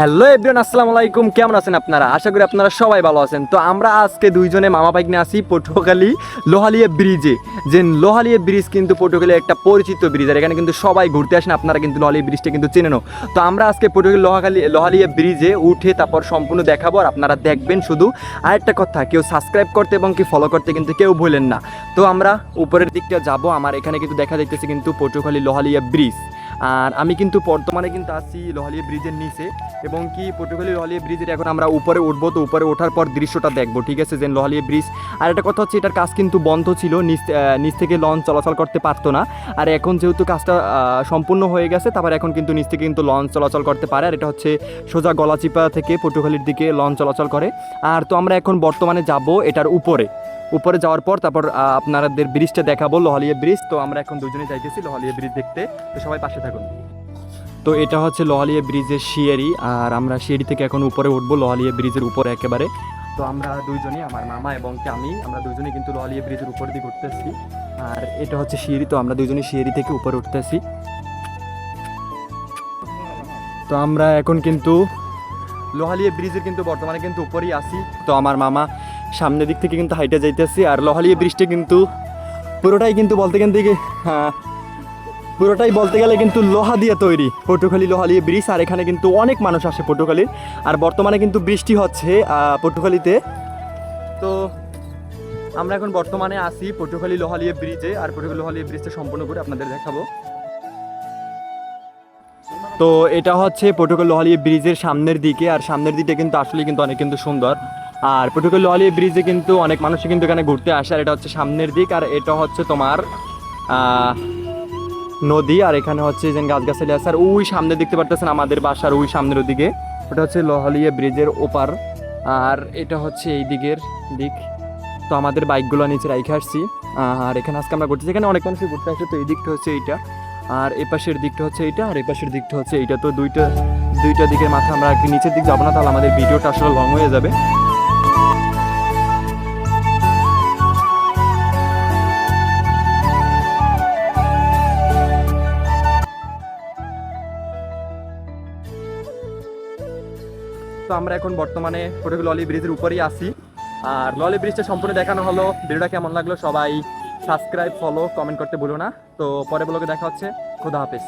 Hello everyone, আসসালামু আলাইকুম। কেমন আছেন আপনারা? আশা করি আপনারা সবাই ভালো আছেন। তো আমরা আজকে দুইজনে মামা বাইক নিয়ে আসি পটুয়াখালী লোহালিয়া ব্রিজে। যে লোহালিয়া ব্রিজ কিন্তু পটুয়াখালী একটা পরিচিত ব্রিজ, আর এখানে কিন্তু সবাই ঘুরতে আসেন, আপনারা কিন্তু লোহালিয়া ব্রিজটা কিন্তু চেনেনও তো আমরা আজকে পটুয়াখালী লোহাখালী, লোহালিয়া ব্রিজে উঠে তারপর সম্পূর্ণ দেখাবো, আর আপনারা দেখবেন শুধু। আরেকটা কথা, কেউ সাবস্ক্রাইব করতে এবং কি ফলো করতে কিন্তু কেউ ভুলেন না। তো আমরা উপরের দিকটা যাব, আমার এখানে কিন্তু দেখা যাইতেছে কিন্তু পটুয়াখালী লোহালিয়া ব্রিজ। আর আমি কিন্তু বর্তমানে কিন্তু আছি লোহালিয়া ব্রিজের নিচে এবং কি পটুয়াখালী লোহালিয়া ব্রিজের এখন আমরা উপরে উঠবো, তো উপরে ওঠার পর দৃশ্যটা দেখব, ঠিক আছে? যে লোহালিয়া ব্রিজ। আর একটা কথা হচ্ছে, এটার কাজ কিন্তু বন্ধ ছিল, নিচ নিচ থেকে লঞ্চ চলাচল করতে পারতো না। আর এখন যেহেতু কাজটা সম্পূর্ণ হয়ে গেছে, তারপর এখন কিন্তু নিচ থেকে কিন্তু লঞ্চ চলাচল করতে পারে। আর এটা হচ্ছে সোজা গলাচিপা থেকে পটুয়াখালীর দিকে লঞ্চ চলাচল করে। আর তো আমরা এখন বর্তমানে যাব এটার উপরে। উপরে যাওয়ার পর তারপর আপনাদের ব্রিজটা দেখাবো, লোহালিয়া ব্রিজ। তো আমরা এখন দুজনে যাইতেছি লোহালিয়া ব্রিজ দেখতে। তো সবাই পাশে থাকুন। তো এটা হচ্ছে লোহালিয়া ব্রিজের শিয়ারি আর আমরা শিয়ারি থেকে এখন উপরে উঠবো, লোহালিয়া ব্রিজের উপরে একেবারে। তো আমরা দুইজনই, আমার মামা এবং আমি, আমরা দুইজনেই কিন্তু লোহালিয়া ব্রিজের উপর দিকে উঠতেছি আর এটা হচ্ছে শিয়ারি তো আমরা দুইজনই শিয়ারি থেকে উপরে উঠতেছি। তো আমরা এখন কিন্তু লোহালিয়া ব্রিজের কিন্তু বর্তমানে কিন্তু উপরেই আসি তো আমার মামা সামনের দিক থেকে কিন্তু হাইটে যাইতেছি, আর লোহালিয়া ব্রিজটা কিন্তু পুরোটাই কিন্তু বলতে হ্যাঁ পুরোটাই বলতে গেলে কিন্তু লোহা দিয়ে তৈরি। পটুখালী লোহালিয়া ব্রিজ, আর এখানে কিন্তু অনেক মানুষ আসে পটুখালীর আর বর্তমানে কিন্তু বৃষ্টি হচ্ছে পটুখালীতে। তো আমরা এখন বর্তমানে আসি পটুখালী লোহালিয়া ব্রিজে, আর পটুখালী লোহালিয়া ব্রিজটা সম্পূর্ণ করে আপনাদের দেখাবো। তো এটা হচ্ছে পটুখালী লোহালিয়া ব্রিজের সামনের দিকে, আর সামনের দিকে কিন্তু আসলে কিন্তু অনেক কিন্তু সুন্দর। আর পটুখালী লোহালিয়া ব্রিজে কিন্তু অনেক মানুষই কিন্তু এখানে ঘুরতে আসে, আর এটা হচ্ছে সামনের দিক, আর এটা হচ্ছে তোমার নদী, আর এখানে হচ্ছে যে গাছগাছালি আছে। আর ওই সামনে দেখতে পারতেছেন আমাদের বাসার ওই সামনের ওদিকে ওটা হচ্ছে লোহালিয়া ব্রিজের ওপার। আর এটা হচ্ছে এই দিকের দিক। তো আমাদের বাইকগুলো নিচে রাইখে আসছি। আর এখানে আজকে আমরা ঘুরতেছি। এখানে অনেক মানুষই ঘুরতে আসে। তো এই দিকটা হচ্ছে এইটা। আর এপাশের দিকটা হচ্ছে এইটা। আর এপাশের দিকটা হচ্ছে এইটা। তো দুইটা দুইটা দিকের মাথা আমরা নিচের দিক যাব না। তাহলে আমাদের ভিডিওটা আসলে লং হয়ে যাবে। তো আমরা এখন বর্তমানে ফটোগুলো ললি ব্রিজের উপরেই আছি। আর ললি ব্রিজটা সম্পূর্ণ দেখানো হলো। ভিডিওটা কেমন লাগল সবাই সাবস্ক্রাইব ফলো কমেন্ট করতে ভুলো না। তো পরে ব্লগে দেখা হচ্ছে। খোদা হাফেজ।